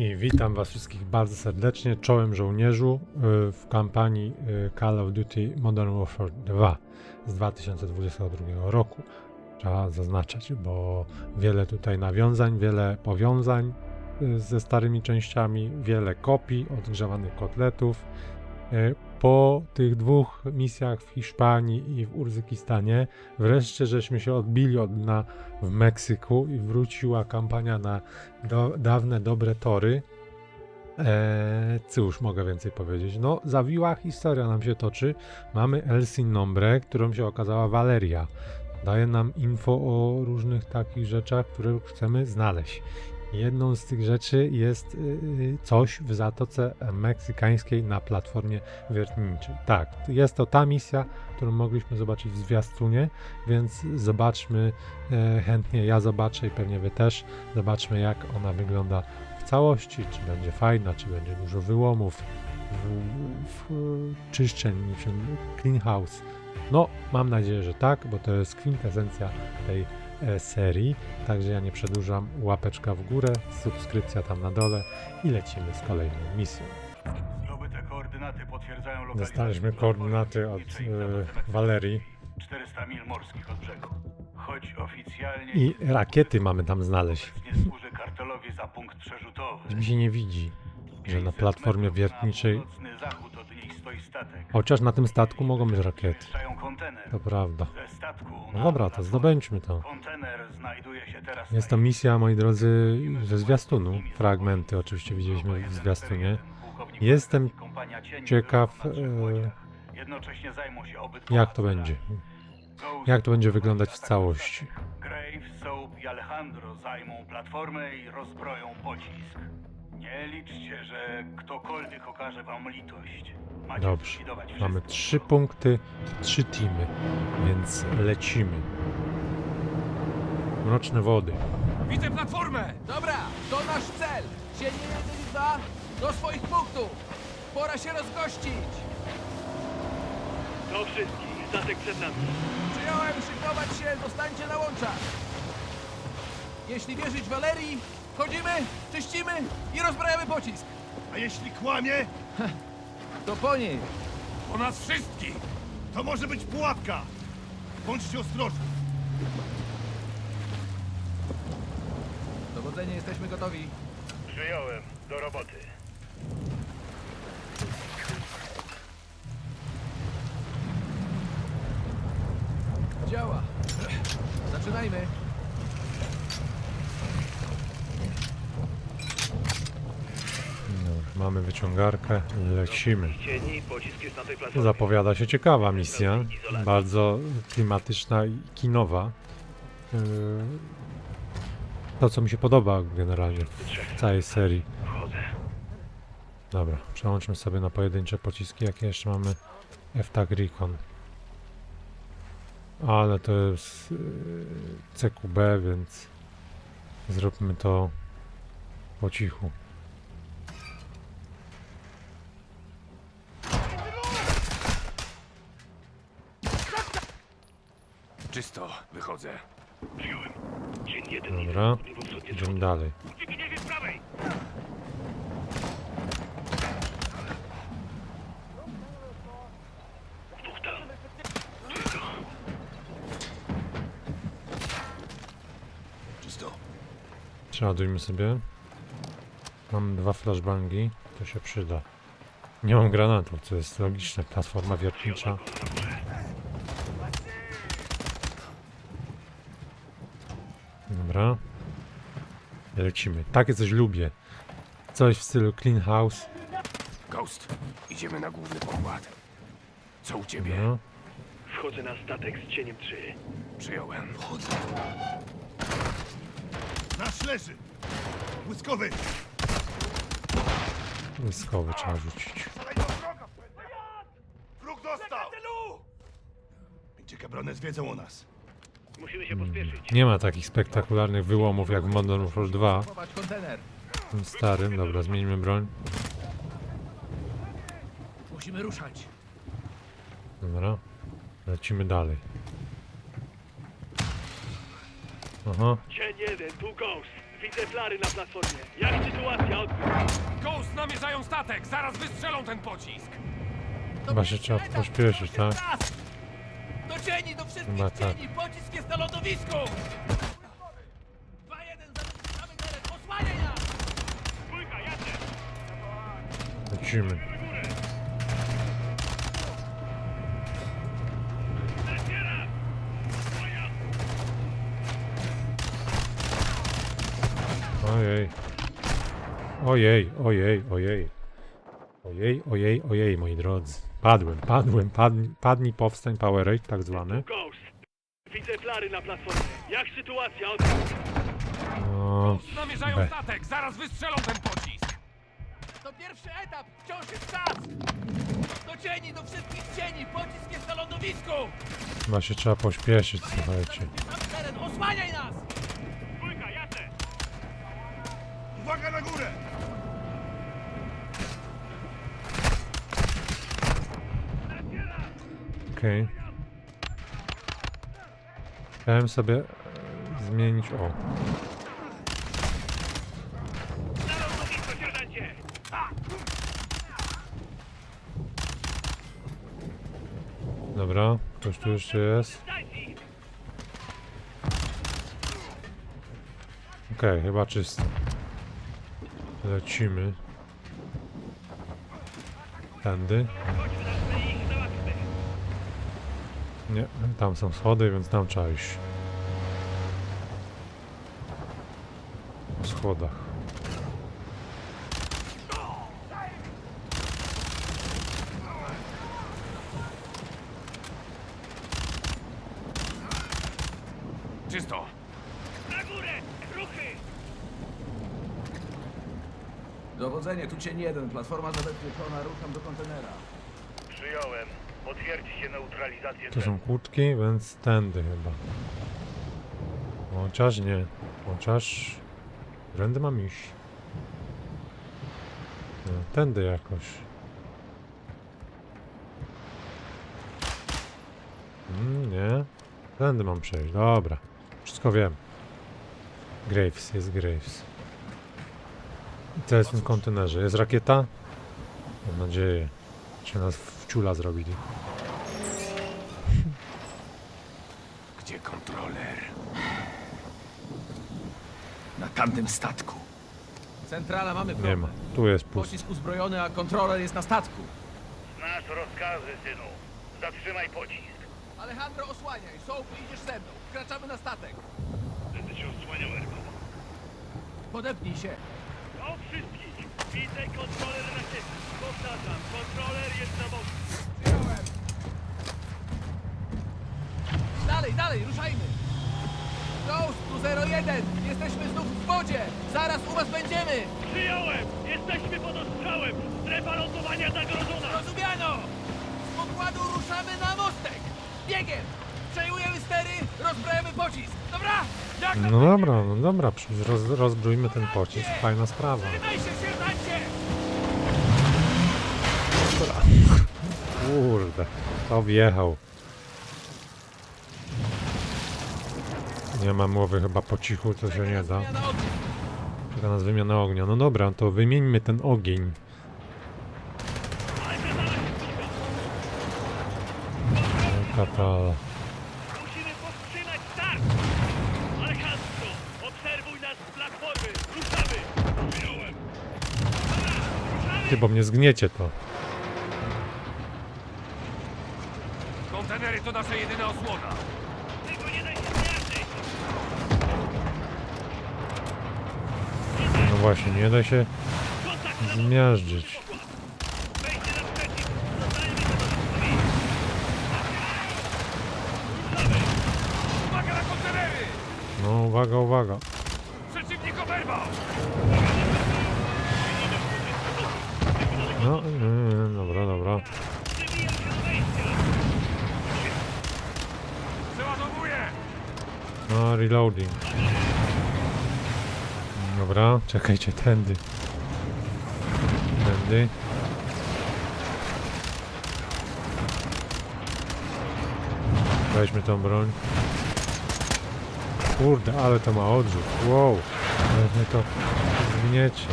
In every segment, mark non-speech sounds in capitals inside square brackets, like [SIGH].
I witam Was wszystkich bardzo serdecznie, czołem żołnierzu y, w kampanii y, Call of Duty Modern Warfare 2 z 2022 roku. Trzeba zaznaczać, bo wiele tutaj nawiązań, wiele powiązań y, ze starymi częściami, wiele kopii odgrzewanych kotletów. Po tych dwóch misjach w Hiszpanii i w Urzykistanie wreszcie żeśmy się odbili od dna w Meksyku i wróciła kampania na do, dawne, dobre tory. Eee, cóż mogę więcej powiedzieć? No, zawiła historia nam się toczy. Mamy Elsin Nombre, którą się okazała Valeria. Daje nam info o różnych takich rzeczach, które chcemy znaleźć. Jedną z tych rzeczy jest yy, coś w Zatoce Meksykańskiej na platformie wiertniczej. Tak, jest to ta misja, którą mogliśmy zobaczyć w zwiastunie, więc zobaczmy e, chętnie. Ja zobaczę i pewnie Wy też. Zobaczmy, jak ona wygląda w całości. Czy będzie fajna, czy będzie dużo wyłomów, w, w, czyszczeń, niczym clean house. No, mam nadzieję, że tak, bo to jest kwintesencja tej serii. Także ja nie przedłużam. Łapeczka w górę, subskrypcja tam na dole i lecimy z kolejną misją. Zdobyte koordynaty potwierdzają lokalizację. Dostaliśmy koordynaty od e. Walerii 400 mil morskich od brzegu. Choć oficjalnie i rakiety mamy tam znaleźć. [LAUGHS] nie służy kartelowi za punkt przerzutowy. Mi się nie widzi, że na 500 platformie metrów wiertniczej północny zachód od stoi statek. Chociaż na tym statku mogą być rakiety. Kontener. To prawda. Ze statku No na dobra, to zdobędźmy to. Kontener znajduje się teraz Jest na to misja, moi drodzy, ze zwiastunu. Fragmenty oczywiście widzieliśmy w zwiastunie. Jestem ciekaw, e, Jednocześnie zajmą się obydwoma jak to będzie. Ghost Jak to będzie wyglądać w całości. Grave, Soap i Alejandro zajmą platformę i rozbroją pocisk. Nie liczcie, że ktokolwiek okaże wam litość. Macie Dobrze. zlikwidować Mamy wszystko. trzy punkty, trzy teamy, więc lecimy. Mroczne wody. Widzę platformę! Dobra, to nasz cel! Cienie 1 i 2 do swoich punktów! Pora się rozgościć! Do wszystkich, statek przed nami. Przyjąłem szykować się, zostańcie na łączach! Jeśli wierzyć Walerii, wchodzimy, czyścimy i rozbrajamy pocisk! A jeśli kłamie, To po niej! Po nas wszystkich! to może być pułapka. Bądźcie ostrożni. Dowodzenie, jesteśmy gotowi. Przyjąłem, do roboty. Działa! Zaczynajmy! No, mamy wyciągarkę, lecimy. Zapowiada się ciekawa misja, bardzo klimatyczna i kinowa. Yy, To, co mi się podoba generalnie w całej serii. Dobra, przełączmy sobie na pojedyncze pociski, jakie jeszcze mamy F-Tag Recon. Ale to jest yy, CQB, więc zróbmy to po cichu. Czysto, jeden. Dobra, idziemy dalej. Przeładujmy sobie. Mam dwa flashbangi, to się przyda. Nie mam granatów, co jest logiczne. Platforma wiertnicza. Dobra. Lecimy. Takie coś lubię. Coś w stylu clean house. Ghost, idziemy na główny pokład. Co u ciebie? No. Wchodzę na statek z cieniem 3. Przyjąłem. Nasz leży. Błyskowy. Błyskowy trzeba rzucić. Wróg dostał. Będzie Cabrones wiedzą o nas. Musimy się pospieszyć. Nie ma takich spektakularnych wyłomów jak w Modern Warfare 2. Chować kontener! w tym starym. Dobra, zmieńmy broń. Musimy ruszać! Dobra. Lecimy dalej. Aha. Cień jeden, tu Ghost. Widzę flary na platformie. Jak sytuacja? Odbiór. statek! Zaraz wystrzelą ten pocisk! Chyba się trzeba pośpieszyć, tak? Do cieni, do wszystkich Chyba tak. cieni! Pocisk jest na lądowisku! 2-1, zabezpieczamy teren, osłaniaj nas! Dwójka, jadę! Lecimy. Ojej. Ojej, ojej, ojej. Ojej, ojej, ojej, moi drodzy. Padłem, padłem, padnij, padnij powstań, powerade, tak zwany. Ghost! Widzę flary na platformie. Jak sytuacja? Od... Namierzają B. statek! Zaraz wystrzelą ten pocisk! To pierwszy etap, wciąż jest czas! Do cieni, do wszystkich cieni! Pocisk jest na lądowisku! chyba się trzeba pośpieszyć, słuchajcie. Teren, osłaniaj nas! Dwójka, jadę! Uwaga na górę! Okej. Chciałem sobie e, zmienić, o, dobra, ktoś tu jeszcze jest. Okej, chyba czysto. Lecimy. Tędy. Chodźmy na tle i ich załatwmy! Nie, tam są schody, więc tam trzeba iść. Po schodach. Czysto! Na górę! Ruchy! Dowodzenie, tu cień jeden, platforma zabezpieczona, rucham do kontenera. Potwierdzi się neutralizację Tu są kłódki, więc tędy chyba. Chociaż nie. Chociaż... Którędy mam iść? No, tędy jakoś. Mm, nie. Tędy mam przejść. Dobra. Wszystko wiem. Graves, jest Graves. I co jest w tym kontenerze? Jest rakieta? Mam nadzieję. Czy nas w ciula zrobili. Gdzie kontroler? Na tamtym statku. Centrala, mamy Nie problem. ma. Tu jest pusty. Pocisk uzbrojony, a kontroler jest na statku. Znasz rozkazy, synu. Zatrzymaj pocisk. Alejandro, osłaniaj. Soap, idziesz ze mną. Wkraczamy na statek. Będę cię osłaniał, Erko. Podepnij się. Do wszystkich! Widzę kontroler rakiety. Powtarzam, kontroler jest na boku. Przyjąłem. Dalej, dalej, ruszajmy. Ghost, tu 01. Jesteśmy znów w wodzie. Zaraz u was będziemy. Przyjąłem! Jesteśmy pod ostrzałem! Strefa lądowania zagrożona! Rozumiano. Z pokładu ruszamy na mostek. Biegiem. Przejmujemy stery, rozbrajamy pocisk. Dobra? Jak No dobra, no dobra, przecież roz, rozbrójmy ten pocisk, fajna sprawa. Trzymaj się, sierżancie! Kurde, to wjechał. Nie ma mowy chyba po cichu, to się nie da. Czeka nas wymiana ognia. No dobra, to wymieńmy ten ogień. Katala. Musimy powstrzymać start! Alejandro, obserwuj nas z platformy! Ruszamy! Przyjąłem! Dobra, ruszamy! Ty, bo mnie zgniecie to. Kontenery to nasza jedyna osłona! Tylko nie daj się zmiażdżyć! No właśnie, nie da się zmiażdżyć. No uwaga, uwaga. No, nie, dobra, dobra. No, reloading. Dobra, czekajcie, tędy. Tędy. Weźmy tą broń. Kurde, ale to ma odrzut. Wow. Ale mnie to zgniecie.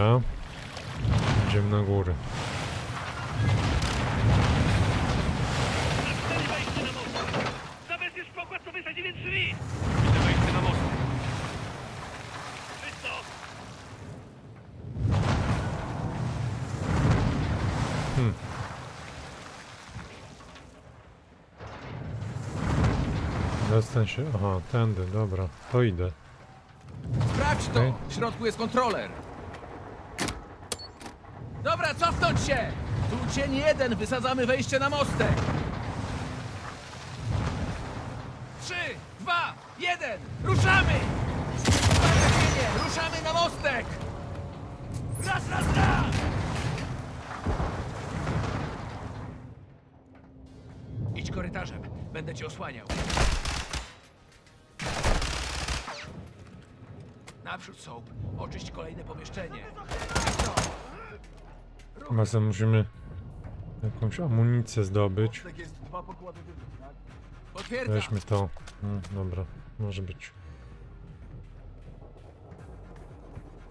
Dobra. Idziemy na górę. Wejście na most. Zabezpiecz pokład, co wysadzimy drzwi. Widzę wejście na most. Czysto. Dostań się. Aha, tędy, dobra. To idę. Sprawdź to! W środku jest kontroler. Dobra, cofnąć się! Tu cień jeden, wysadzamy wejście na mostek. Trzy, dwa, jeden, ruszamy! Cienie, ruszamy na mostek! Raz, raz, raz! Idź korytarzem, będę cię osłaniał. Naprzód, Soap. Oczyść kolejne pomieszczenie. Chyba sobie musimy jakąś amunicję zdobyć. Tak. Weźmy to. Mm, dobra, może być.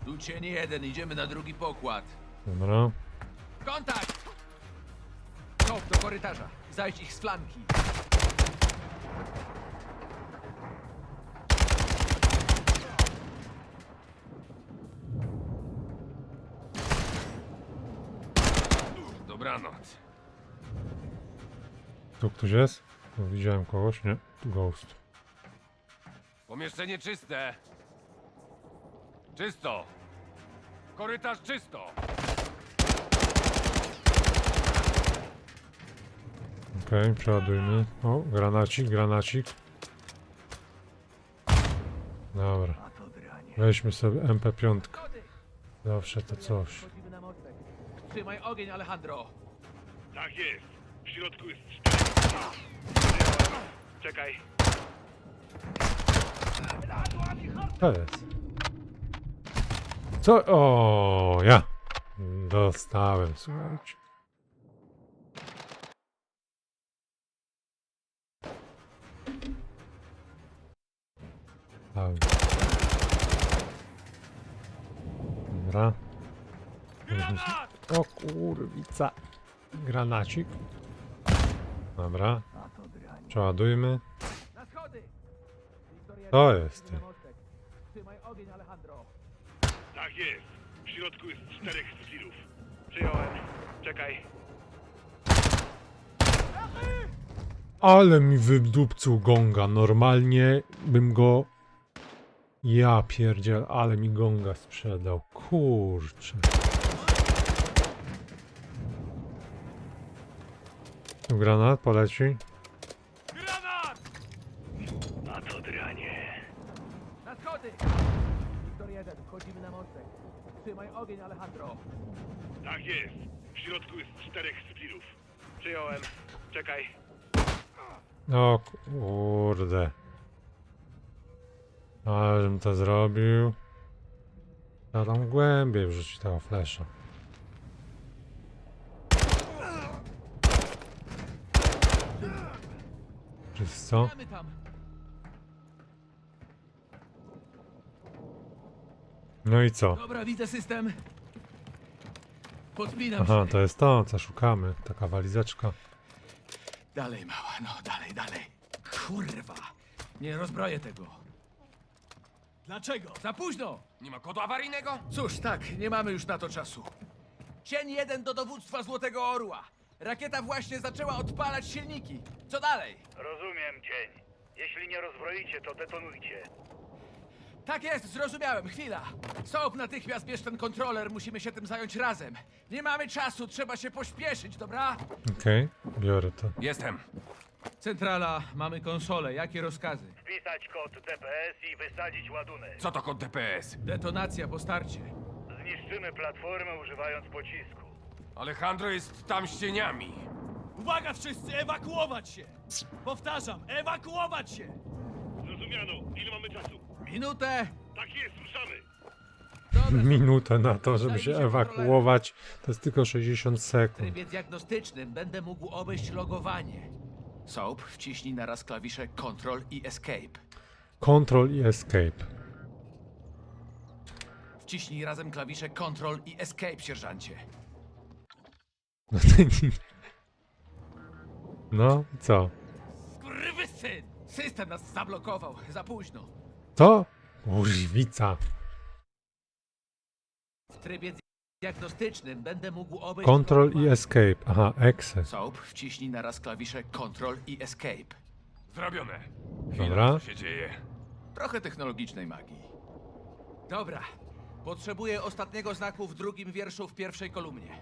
Tu cień jeden, idziemy na drugi pokład. Dobra. Kontakt! Soap, do korytarza. Zajdź ich z flanki. Dobranoc. Tu ktoś jest? Tu widziałem kogoś, nie? Tu ghost. Pomieszczenie czyste. Czysto. Korytarz czysto. Okej, przeładujmy. O, granacik, granacik. Dobra. Weźmy sobie MP5. Zawsze to coś. Trzymaj ogień, Alejandro. Tak jest. W środku jest cztery. Czekaj. To jest. Co? O, ja. Dostałem, słuchajcie. Dobra. Dobra. Granat! O kurwica. Granacik. Dobra. Przeładujmy. To jest. Trzymaj ogień, Alejandro. Tak jest. W środku jest czterech zbirów. Przyjąłem. Czekaj. Ale mi wydupcył gonga. Normalnie bym go... Ja pierdziel, ale mi gonga sprzedał. Kurczę. Tu Granat poleci. Granat! A to dranie. Na schody! Wiktor jeden, wchodzimy na mostek. Trzymaj ogień, Alejandro. Tak jest. W środku jest czterech zbirów. Przyjąłem. Czekaj. O kurde. Ale żebym to zrobił. Trzeba tam głębiej wrzucić tego flesza. Czy co? No i co? Dobra, widzę system. Podpinam Aha, się. to jest to, co szukamy. Taka walizeczka. Dalej, mała, no dalej, dalej. Kurwa! Nie rozbroję tego. Dlaczego? Za późno! Nie ma kodu awaryjnego? Cóż, tak, nie mamy już na to czasu. Cień jeden do dowództwa Złotego Orła. Rakieta właśnie zaczęła odpalać silniki. Co dalej? Rozumiem, cień. Jeśli nie rozbroicie, to detonujcie. Tak jest, zrozumiałem, chwila. Soap, natychmiast bierz ten kontroler, musimy się tym zająć razem. Nie mamy czasu, trzeba się pośpieszyć, dobra? Okej, biorę to. Jestem. Centrala, mamy konsolę, jakie rozkazy? Wpisać kod DPS i wysadzić ładunek. Co to kod DPS? Detonacja po starcie. Zniszczymy platformę używając pocisku. Alejandro jest tam z cieniami. Uwaga wszyscy, ewakuować się! Powtarzam, ewakuować się! Zrozumiano. Ile mamy czasu? Minutę. Tak jest, ruszamy. Minutę na to, żeby się ewakuować. To jest tylko 60 w sekund. trybie diagnostycznym będę mógł obejść logowanie. Soap, wciśnij naraz klawisze Control i Escape. Control i Escape. Wciśnij razem klawisze Ctrl i Escape, sierżancie. [LAUGHS] No, co? Skurwysyn! System nas zablokował. Za późno. Co? Używica. W trybie diagnostycznym będę mógł obejść... Control i Escape. Aha, exe. Soap, wciśnij naraz klawisze Ctrl i Escape. Zrobione. Chwila, Dobra. co się dzieje? Trochę technologicznej magii. Dobra. Potrzebuję ostatniego znaku w drugim wierszu w pierwszej kolumnie.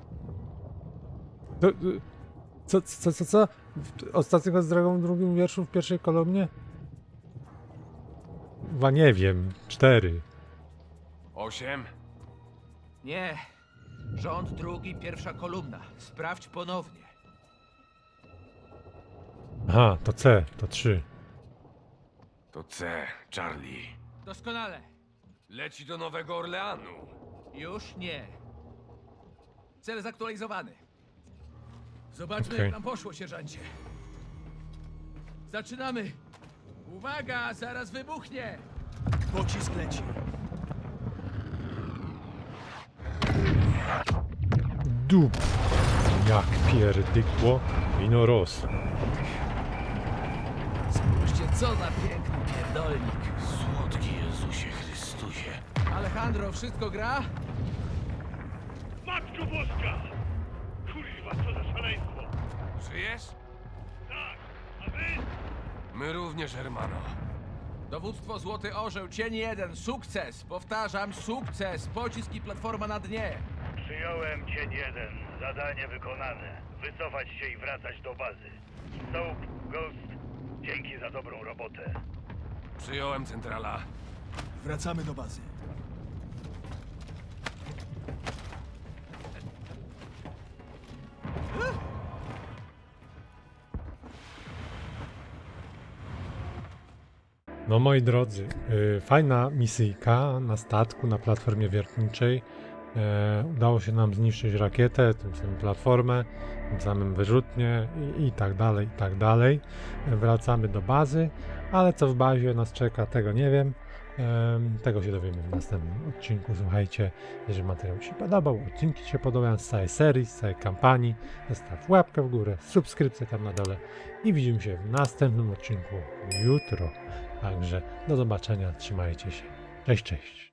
To, y, Co, co, co, co? Ostatniego z drogą w drugim wierszu w pierwszej kolumnie? Chyba nie wiem. Cztery. Osiem? Nie. Rząd drugi, pierwsza kolumna. Sprawdź ponownie. Aha, to C, to trzy. To C, Charlie. Doskonale. Leci do Nowego Orleanu. Już nie. Cel zaktualizowany. Zobaczmy, Okej. jak nam poszło, sierżancie. Zaczynamy. Uwaga, zaraz wybuchnie. Pocisk leci. Dup. Jak pierdykło. Wino ros. Spójrzcie, co za piękny pierdolnik. Słodki Jezusie Chrystusie. Alejandro, wszystko gra? Matko Boska! My również, hermano. Dowództwo Złoty Orzeł, cień jeden, sukces! Powtarzam, sukces! Pocisk i platforma na dnie. Przyjąłem cień jeden. Zadanie wykonane. Wycofać się i wracać do bazy. Soap, Ghost, dzięki za dobrą robotę. Przyjąłem centrala. Wracamy do bazy. No moi drodzy, y, fajna misyjka na statku, na platformie wiertniczej. E, udało się nam zniszczyć rakietę, tym samym platformę, tym samym wyrzutnie i, i tak dalej, i tak dalej. Wracamy do bazy, ale co w bazie nas czeka, tego nie wiem. Em, Tego się dowiemy w następnym odcinku. Słuchajcie, jeżeli materiał się podobał, odcinki Ci się podobają z całej serii, z całej kampanii, zostaw łapkę w górę, subskrypcję tam na dole i widzimy się w następnym odcinku jutro. Także do zobaczenia, trzymajcie się. Cześć, cześć.